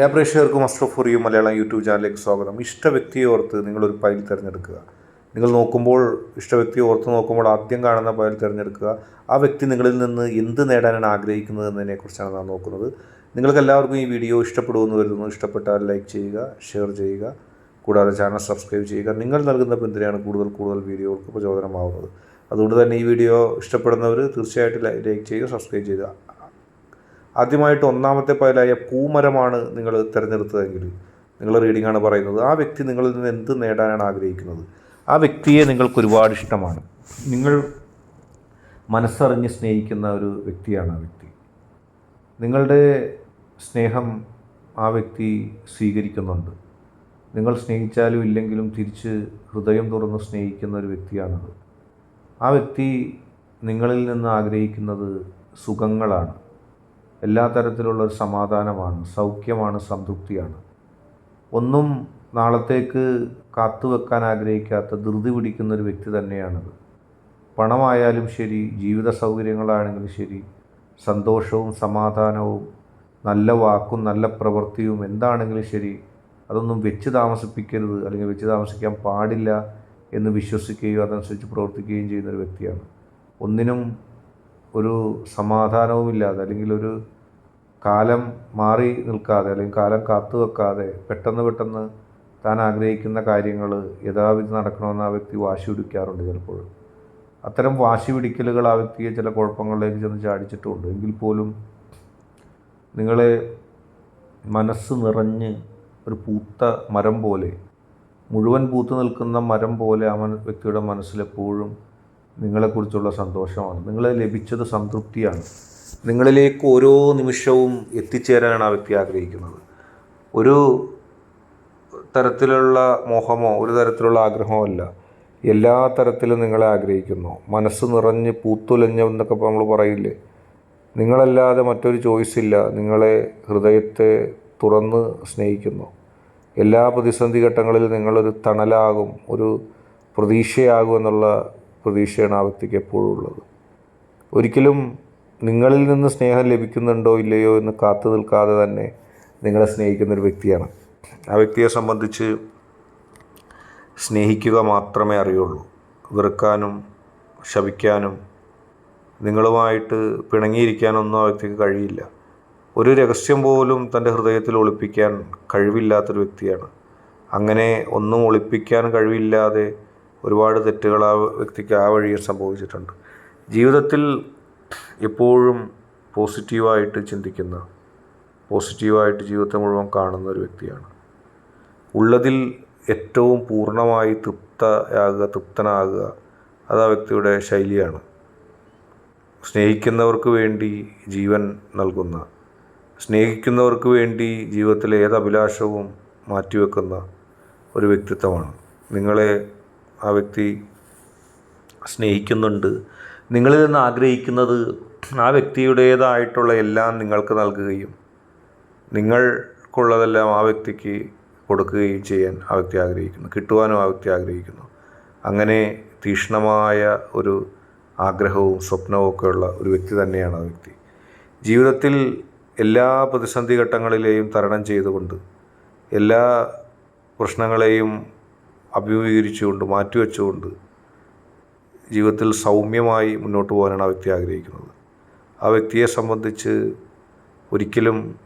എല്ലാ master for you Malayalam YouTube ചാനലിലേക്ക് സ്വാഗതം. ഇഷ്ട വ്യക്തിയെ ഓർത്ത് നിങ്ങളൊരു ഫയൽ തിരഞ്ഞെടുക്കുക. നിങ്ങൾ നോക്കുമ്പോൾ ഇഷ്ട വ്യക്തിയെ ഓർത്ത് നോക്കുമ്പോൾ ആദ്യം കാണുന്ന ഫയൽ തിരഞ്ഞെടുക്കുക. ആ വ്യക്തി നിങ്ങളിൽ നിന്ന് എന്ത് നേടാനാണ് ആഗ്രഹിക്കുന്നത് എന്നതിനെക്കുറിച്ചാണ് നാം നോക്കുന്നത്. നിങ്ങൾക്ക് എല്ലാവർക്കും ഈ വീഡിയോ ഇഷ്ടപ്പെടുമെന്ന് കരുതുന്നു. ഇഷ്ടപ്പെട്ടാൽ ലൈക്ക് ചെയ്യുക ഷെയർ ചെയ്യുക കൂടാതെ ചാനൽ സബ്സ്ക്രൈബ് ചെയ്യുക. നിങ്ങൾ നൽകുന്ന പിന്തുണയാണ് കൂടുതൽ കൂടുതൽ വീഡിയോകൾക്ക് പ്രചോദനമാവുന്നത്. അതുകൊണ്ട് തന്നെ ഈ വീഡിയോ ഇഷ്ടപ്പെടുന്നവർ തീർച്ചയായിട്ടും ലൈക്ക് ചെയ്യുക സബ്സ്ക്രൈബ് ചെയ്യുക. ആദ്യമായിട്ട് ഒന്നാമത്തെ പയലായ പൂമരമാണ് നിങ്ങൾ തിരഞ്ഞെടുത്തതെങ്കിൽ നിങ്ങൾ ആണ് പറയുന്നത്. ആ വ്യക്തി നിങ്ങളിൽ നിന്ന് എന്ത് നേടാനാണ് ആഗ്രഹിക്കുന്നത്? ആ വ്യക്തിയെ നിങ്ങൾക്ക് ഒരുപാട് ഇഷ്ടമാണ്. നിങ്ങൾ മനസ്സറിഞ്ഞ് സ്നേഹിക്കുന്ന ഒരു വ്യക്തിയാണ് ആ വ്യക്തി. നിങ്ങളുടെ സ്നേഹം ആ വ്യക്തി സ്വീകരിക്കുന്നുണ്ട്. നിങ്ങൾ സ്നേഹിച്ചാലും ഇല്ലെങ്കിലും തിരിച്ച് ഹൃദയം തുറന്ന് സ്നേഹിക്കുന്ന ഒരു വ്യക്തിയാണത്. ആ വ്യക്തി നിങ്ങളിൽ നിന്ന് ആഗ്രഹിക്കുന്നത് സുഖങ്ങളാണ്. എല്ലാ തരത്തിലുള്ള ഒരു സമാധാനമാണ് സൗഖ്യമാണ് സംതൃപ്തിയാണ്. ഒന്നും നാളത്തേക്ക് കാത്തുവെക്കാൻ ആഗ്രഹിക്കാത്ത ധൃതി പിടിക്കുന്ന ഒരു വ്യക്തി തന്നെയാണത്. പണമായാലും ശരി ജീവിത സൗകര്യങ്ങളാണെങ്കിലും ശരി സന്തോഷവും സമാധാനവും നല്ല വാക്കും നല്ല പ്രവൃത്തിയും എന്താണെങ്കിലും ശരി അതൊന്നും വെച്ച് താമസിപ്പിക്കരുത് അല്ലെങ്കിൽ വെച്ച് താമസിക്കാൻ പാടില്ല എന്ന് വിശ്വസിക്കുകയും അതനുസരിച്ച് പ്രവർത്തിക്കുകയും ചെയ്യുന്ന ഒരു വ്യക്തിയാണ്. ഒന്നിനും ഒരു സമാധാനവുമില്ലാതെ അല്ലെങ്കിൽ ഒരു കാലം മാറി നിൽക്കാതെ അല്ലെങ്കിൽ കാലം കാത്തു വെക്കാതെ പെട്ടെന്ന് പെട്ടെന്ന് താൻ ആഗ്രഹിക്കുന്ന കാര്യങ്ങൾ യഥാവിധി നടക്കണമെന്ന് ആ വ്യക്തി വാശി പിടിക്കാറുണ്ട് ചിലപ്പോൾ. അത്തരം വാശി പിടിക്കലുകൾ ആ വ്യക്തിയെ ചില കുഴപ്പങ്ങളിലേക്ക് ചെന്ന് ചാടിച്ചിട്ടുമുണ്ട് എങ്കിൽ പോലും നിങ്ങളെ മനസ്സ് നിറഞ്ഞ് ഒരു പൂത്ത മരം പോലെ മുഴുവൻ പൂത്തു നിൽക്കുന്ന മരം പോലെ ആ വ്യക്തിയുടെ മനസ്സിലെപ്പോഴും നിങ്ങളെക്കുറിച്ചുള്ള സന്തോഷമാണ്. നിങ്ങളെ ലഭിച്ചത് സംതൃപ്തിയാണ്. നിങ്ങളിലേക്ക് ഓരോ നിമിഷവും എത്തിച്ചേരാനാണ് ആ വ്യക്തി ആഗ്രഹിക്കുന്നത്. ഒരു തരത്തിലുള്ള മോഹമോ ഒരു തരത്തിലുള്ള ആഗ്രഹമോ അല്ല. എല്ലാ തരത്തിലും നിങ്ങളെ ആഗ്രഹിക്കുന്നു. മനസ്സ് നിറഞ്ഞ് പൂത്തുലഞ്ഞെന്നൊക്കെ നമ്മൾ പറയില്ലേ? നിങ്ങളല്ലാതെ മറ്റൊരു ചോയ്സ് ഇല്ല. നിങ്ങളെ ഹൃദയത്തെ തുറന്ന് സ്നേഹിക്കുന്നു. എല്ലാ പ്രതിസന്ധി ഘട്ടങ്ങളിൽ നിങ്ങളൊരു തണലാകും ഒരു പ്രതീക്ഷയാകും എന്നുള്ള പ്രതീക്ഷയാണ് ആ വ്യക്തിക്ക് എപ്പോഴും ഉള്ളത്. ഒരിക്കലും നിങ്ങളിൽ നിന്ന് സ്നേഹം ലഭിക്കുന്നുണ്ടോ ഇല്ലയോ എന്ന് കാത്തു നിൽക്കാതെ തന്നെ നിങ്ങളെ സ്നേഹിക്കുന്ന ഒരു വ്യക്തിയാണ്. ആ വ്യക്തിയെ സംബന്ധിച്ച് സ്നേഹിക്കുക മാത്രമേ അറിയുള്ളൂ. വെറുക്കാനും ശപിക്കാനും നിങ്ങളുമായിട്ട് പിണങ്ങിയിരിക്കാനൊന്നും ആ വ്യക്തിക്ക് കഴിയില്ല. ഒരു രഹസ്യം പോലും തന്റെ ഹൃദയത്തിൽ ഒളിപ്പിക്കാൻ കഴിവില്ലാത്തൊരു വ്യക്തിയാണ്. അങ്ങനെ ഒന്നും ഒളിപ്പിക്കാൻ കഴിവില്ലാതെ ഒരുപാട് തെറ്റുകൾ ആ വ്യക്തിക്ക് ആ വഴിയിൽ സംഭവിച്ചിട്ടുണ്ട്. ജീവിതത്തിൽ എപ്പോഴും പോസിറ്റീവായിട്ട് ചിന്തിക്കുന്ന പോസിറ്റീവായിട്ട് ജീവിതത്തെ മുഴുവൻ കാണുന്ന ഒരു വ്യക്തിയാണ്. ഉള്ളതിൽ ഏറ്റവും പൂർണമായി തൃപ്തയാകുക തൃപ്തനാകുക അത് ആ വ്യക്തിയുടെ ശൈലിയാണ്. സ്നേഹിക്കുന്നവർക്ക് വേണ്ടി ജീവൻ നൽകുന്ന സ്നേഹിക്കുന്നവർക്ക് വേണ്ടി ജീവിതത്തിലെ ഏത് അഭിലാഷവും മാറ്റിവെക്കുന്ന ഒരു വ്യക്തിത്വമാണ്. നിങ്ങളെ ആ വ്യക്തി സ്നേഹിക്കുന്നുണ്ട്. നിങ്ങളിൽ നിന്ന് ആഗ്രഹിക്കുന്നത് ആ വ്യക്തിയുടേതായിട്ടുള്ള എല്ലാം നിങ്ങൾക്ക് നൽകുകയും നിങ്ങൾക്കുള്ളതെല്ലാം ആ വ്യക്തിക്ക് കൊടുക്കുകയും ചെയ്യാൻ ആ വ്യക്തി ആഗ്രഹിക്കുന്നു കിട്ടുവാനും ആ വ്യക്തി ആഗ്രഹിക്കുന്നു. അങ്ങനെ തീക്ഷ്ണമായ ഒരു ആഗ്രഹവും സ്വപ്നവും ഒക്കെയുള്ള ഒരു വ്യക്തി തന്നെയാണ് ആ വ്യക്തി. ജീവിതത്തിൽ എല്ലാ പ്രതിസന്ധി ഘട്ടങ്ങളിലെയും തരണം ചെയ്തുകൊണ്ട് എല്ലാ പ്രശ്നങ്ങളെയും അഭിമുഖീകരിച്ചുകൊണ്ട് മാറ്റിവെച്ചുകൊണ്ട് ജീവിതത്തിൽ സൗമ്യമായി മുന്നോട്ട് പോകാനാണ് ആ വ്യക്തി ആഗ്രഹിക്കുന്നത്. ആ വ്യക്തിയെ സംബന്ധിച്ച് ഒരിക്കലും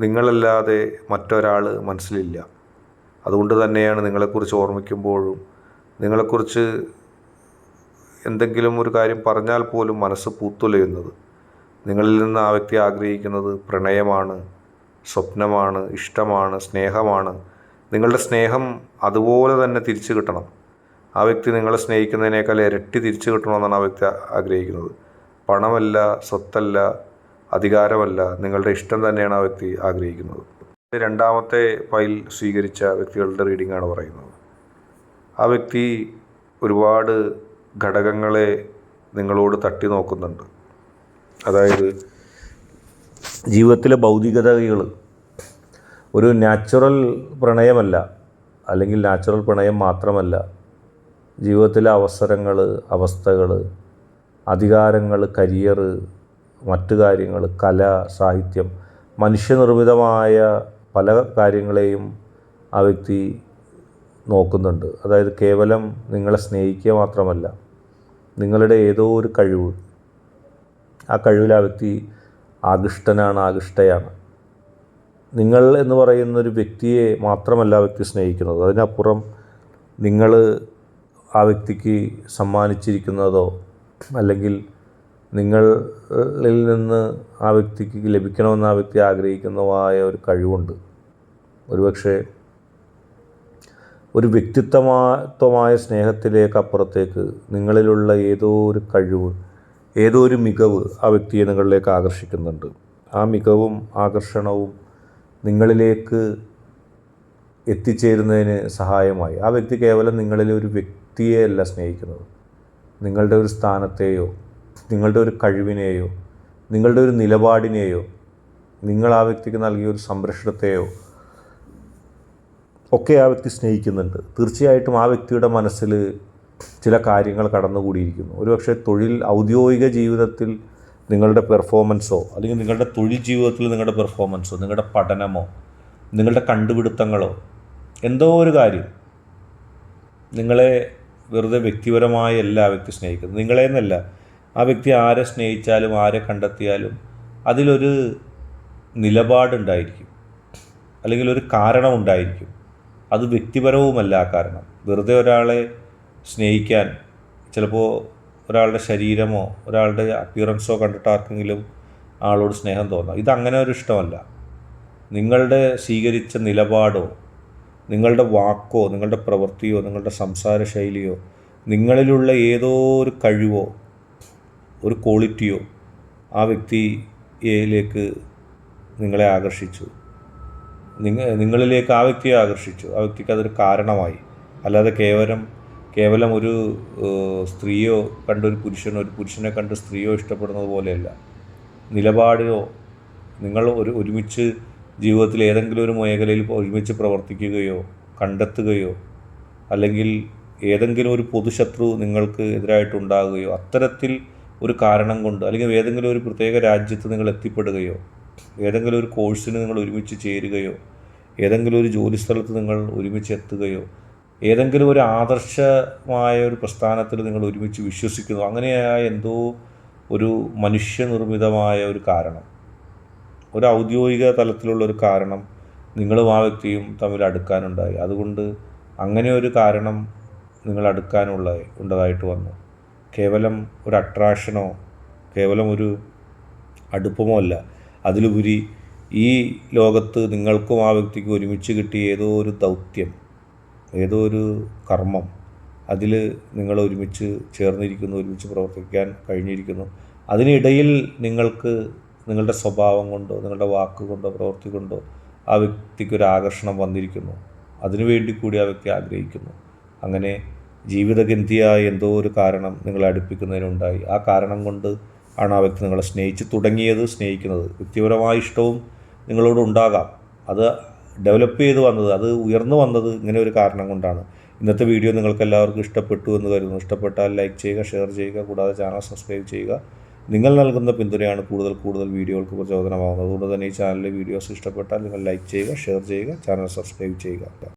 നിങ്ങളല്ലാതെ മറ്റൊരാൾ മനസ്സിലില്ല. അതുകൊണ്ട് തന്നെയാണ് നിങ്ങളെക്കുറിച്ച് ഓർമ്മിക്കുമ്പോഴും നിങ്ങളെക്കുറിച്ച് എന്തെങ്കിലും ഒരു കാര്യം പറഞ്ഞാൽ പോലും മനസ്സ് പൂത്തുലയുന്നത്. നിങ്ങളിൽ നിന്ന് ആ വ്യക്തി ആഗ്രഹിക്കുന്നത് പ്രണയമാണ് സ്വപ്നമാണ് ഇഷ്ടമാണ് സ്നേഹമാണ്. നിങ്ങളുടെ സ്നേഹം അതുപോലെ തന്നെ തിരിച്ചു കിട്ടണം. ആ വ്യക്തി നിങ്ങളെ സ്നേഹിക്കുന്നതിനേക്കാൾ ഇരട്ടി തിരിച്ചു കിട്ടണമെന്നാണ് ആ വ്യക്തി ആഗ്രഹിക്കുന്നത്. പണമല്ല സ്വത്തല്ല അധികാരമല്ല നിങ്ങളുടെ ഇഷ്ടം തന്നെയാണ് ആ വ്യക്തി ആഗ്രഹിക്കുന്നത്. രണ്ടാമത്തെ ഫയൽ സ്വീകരിച്ച വ്യക്തികളുടെ റീഡിംഗ് ആണ് പറയുന്നത്. ആ വ്യക്തി ഒരുപാട് ഘടകങ്ങളെ നിങ്ങളോട് തട്ടി നോക്കുന്നുണ്ട്. അതായത് ജീവിതത്തിലെ ഭൗതികതകൾ ഒരു നാച്ചുറൽ പ്രണയമല്ല. അല്ലെങ്കിൽ നാച്ചുറൽ പ്രണയം മാത്രമല്ല. ജീവിതത്തിലെ അവസരങ്ങൾ അവസ്ഥകൾ അധികാരങ്ങൾ കരിയർ മറ്റു കാര്യങ്ങൾ കല സാഹിത്യം മനുഷ്യനിർമ്മിതമായ പല കാര്യങ്ങളെയും ആ വ്യക്തി നോക്കുന്നുണ്ട്. അതായത് കേവലം നിങ്ങളെ സ്നേഹിക്കുക മാത്രമല്ല നിങ്ങളുടെ ഏതോ ഒരു കഴിവ് ആ കഴിവിൽ ആ വ്യക്തി ആകൃഷ്ടനാണ് ആകൃഷ്ടയാണ്. നിങ്ങൾ എന്ന് പറയുന്ന ഒരു വ്യക്തിയെ മാത്രമല്ല ആ വ്യക്തി സ്നേഹിക്കുന്നത്. അതിനപ്പുറം നിങ്ങൾ ആ വ്യക്തിക്ക് സമ്മാനിച്ചിരിക്കുന്നതോ അല്ലെങ്കിൽ നിങ്ങളിൽ നിന്ന് ആ വ്യക്തിക്ക് ലഭിക്കണമെന്ന് ആ വ്യക്തി ആഗ്രഹിക്കുന്നതുമായ ഒരു കഴിവുണ്ട്. ഒരുപക്ഷെ ഒരു വ്യക്തിത്വമായ സ്നേഹത്തിലേക്ക് അപ്പുറത്തേക്ക് നിങ്ങളിലുള്ള ഏതോ ഒരു കഴിവ് ഏതോ ഒരു മികവ് ആ വ്യക്തിയെ നിങ്ങളിലേക്ക് ആകർഷിക്കുന്നുണ്ട്. ആ മികവും ആകർഷണവും നിങ്ങളിലേക്ക് എത്തിച്ചേരുന്നതിന് സഹായമായി. ആ വ്യക്തി കേവലം നിങ്ങളിലെ ഒരു വ്യക്തിയെ അല്ല സ്നേഹിക്കുന്നത്. നിങ്ങളുടെ ഒരു സ്ഥാനത്തെയോ നിങ്ങളുടെ ഒരു കഴിവിനെയോ നിങ്ങളുടെ ഒരു നിലപാടിനെയോ നിങ്ങൾ ആ വ്യക്തിക്ക് നൽകിയ ഒരു സംരക്ഷണത്തെയോ ഒക്കെ ആ വ്യക്തി സ്നേഹിക്കുന്നുണ്ട്. തീർച്ചയായിട്ടും ആ വ്യക്തിയുടെ മനസ്സിൽ ചില കാര്യങ്ങൾ കടന്നുകൂടിയിരിക്കുന്നു. ഒരുപക്ഷെ തൊഴിൽ ഔദ്യോഗിക ജീവിതത്തിൽ നിങ്ങളുടെ പെർഫോമൻസോ അല്ലെങ്കിൽ നിങ്ങളുടെ തൊഴിൽ ജീവിതത്തിൽ നിങ്ങളുടെ പെർഫോമൻസോ നിങ്ങളുടെ പഠനമോ നിങ്ങളുടെ കണ്ടുപിടുത്തങ്ങളോ എന്തോ ഒരു കാര്യം നിങ്ങളെ വെറുതെ വ്യക്തിപരമായ എല്ലാ വ്യക്തി സ്നേഹിക്കുന്നത് നിങ്ങളെ എന്നല്ല ആ വ്യക്തി ആരെ സ്നേഹിച്ചാലും ആരെ കണ്ടെത്തിയാലും അതിലൊരു നിലപാടുണ്ടായിരിക്കും. അല്ലെങ്കിൽ ഒരു കാരണമുണ്ടായിരിക്കും. അത് വ്യക്തിപരവുമല്ല ആ കാരണം. വെറുതെ ഒരാളെ സ്നേഹിക്കാൻ ചിലപ്പോൾ ഒരാളുടെ ശരീരമോ ഒരാളുടെ അപ്പിയറൻസോ കണ്ടിട്ട് ആർക്കെങ്കിലും ആളോട് സ്നേഹം തോന്നാം. ഇതങ്ങനെ ഒരു ഇഷ്ടമല്ല. നിങ്ങളുടെ സ്വീകരിച്ച നിലപാടോ നിങ്ങളുടെ വാക്കോ നിങ്ങളുടെ പ്രവൃത്തിയോ നിങ്ങളുടെ സംസാര ശൈലിയോ നിങ്ങളിലുള്ള ഏതോ ഒരു കഴിവോ ഒരു ക്വാളിറ്റിയോ ആ വ്യക്തിയിലേക്ക് നിങ്ങളെ ആകർഷിച്ചു. നിങ്ങ നിങ്ങളിലേക്ക് ആ വ്യക്തിയെ ആകർഷിച്ചു. ആ വ്യക്തിക്ക് അതൊരു കാരണമായി. അല്ലാതെ കേവലം കേവലം ഒരു സ്ത്രീയോ കണ്ടൊരു ഒരു പുരുഷനോ ഒരു പുരുഷനെ കണ്ട് സ്ത്രീയോ ഇഷ്ടപ്പെടുന്നത് പോലെയല്ല. നിലപാടിലോ നിങ്ങൾ ഒരു ഒരുമിച്ച് ജീവിതത്തിൽ ഏതെങ്കിലും ഒരു മേഖലയിൽ ഒരുമിച്ച് പ്രവർത്തിക്കുകയോ കണ്ടെത്തുകയോ അല്ലെങ്കിൽ ഏതെങ്കിലും ഒരു പൊതുശത്രു നിങ്ങൾക്ക് എതിരായിട്ടുണ്ടാകുകയോ അത്തരത്തിൽ ഒരു കാരണം കൊണ്ട് അല്ലെങ്കിൽ ഏതെങ്കിലും ഒരു പ്രത്യേക രാജ്യത്ത് നിങ്ങൾ എത്തിപ്പെടുകയോ ഏതെങ്കിലും ഒരു കോഴ്സിന് നിങ്ങൾ ഒരുമിച്ച് ചേരുകയോ ഏതെങ്കിലും ഒരു ജോലിസ്ഥലത്ത് നിങ്ങൾ ഒരുമിച്ച് എത്തുകയോ ഏതെങ്കിലും ഒരു ആദർശമായ ഒരു പ്രസ്ഥാനത്തിൽ നിങ്ങൾ ഒരുമിച്ച് വിശ്വസിക്കുന്നു. അങ്ങനെയായ എന്തോ ഒരു മനുഷ്യനിർമ്മിതമായ ഒരു കാരണം ഒരു ഔദ്യോഗിക തലത്തിലുള്ള ഒരു കാരണം നിങ്ങളും ആ വ്യക്തിയും തമ്മിൽ അടുക്കാനുണ്ടായി. അതുകൊണ്ട് അങ്ങനെ ഒരു കാരണം നിങ്ങൾ അടുക്കാനുള്ള ഉണ്ടതായിട്ട് വന്നു. കേവലം ഒരു അട്രാക്ഷനോ കേവലം ഒരു അടുപ്പമോ അല്ല. അതിലുപരി ഈ ലോകത്ത് നിങ്ങൾക്കും ആ വ്യക്തിക്കും ഒരുമിച്ച് കിട്ടിയ ഏതോ ഒരു ദൗത്യം ഏതോ ഒരു കർമ്മം അതിൽ നിങ്ങൾ ഒരുമിച്ച് ചേർന്നിരിക്കുന്നു ഒരുമിച്ച് പ്രവർത്തിക്കാൻ കഴിഞ്ഞിരിക്കുന്നു. അതിനിടയിൽ നിങ്ങൾക്ക് നിങ്ങളുടെ സ്വഭാവം കൊണ്ടോ നിങ്ങളുടെ വാക്കുകൊണ്ടോ പ്രവൃത്തി കൊണ്ടോ ആ വ്യക്തിക്ക് ഒരു ആകർഷണം വന്നിരിക്കുന്നു. അതിനുവേണ്ടി കൂടി ആ വ്യക്തി ആഗ്രഹിക്കുന്നു. അങ്ങനെ ജീവിതഗന്ധിയായ എന്തോ ഒരു കാരണം നിങ്ങളെ അടുപ്പിക്കുന്നതിനുണ്ടായി. ആ കാരണം കൊണ്ട് ആണ് ആ വ്യക്തി നിങ്ങളെ സ്നേഹിച്ച് തുടങ്ങിയത് സ്നേഹിക്കുന്നത്. വ്യക്തിപരമായ ഇഷ്ടവും നിങ്ങളോട് ഉണ്ടാകാം. അത് ഡെവലപ്പ് ചെയ്ത് വന്നത് അത് ഉയർന്നു വന്നത് ഇങ്ങനെ ഒരു കാരണം കൊണ്ടാണ്. ഇന്നത്തെ വീഡിയോ നിങ്ങൾക്ക് എല്ലാവർക്കും ഇഷ്ടപ്പെട്ടു എന്ന് കരുതുന്നു. ഇഷ്ടപ്പെട്ടാൽ ലൈക്ക് ചെയ്യുക ഷെയർ ചെയ്യുക കൂടാതെ ചാനൽ സബ്സ്ക്രൈബ് ചെയ്യുക. നിങ്ങൾ നൽകുന്ന പിന്തുണയാണ് കൂടുതൽ കൂടുതൽ വീഡിയോകൾക്ക് പ്രചോദനമാകുന്നത്. അതുകൊണ്ട് തന്നെ ഈ ചാനലിലെ വീഡിയോസ് ഇഷ്ടപ്പെട്ടാൽ നിങ്ങൾ ലൈക്ക് ചെയ്യുക ഷെയർ ചെയ്യുക ചാനൽ സബ്സ്ക്രൈബ് ചെയ്യുക.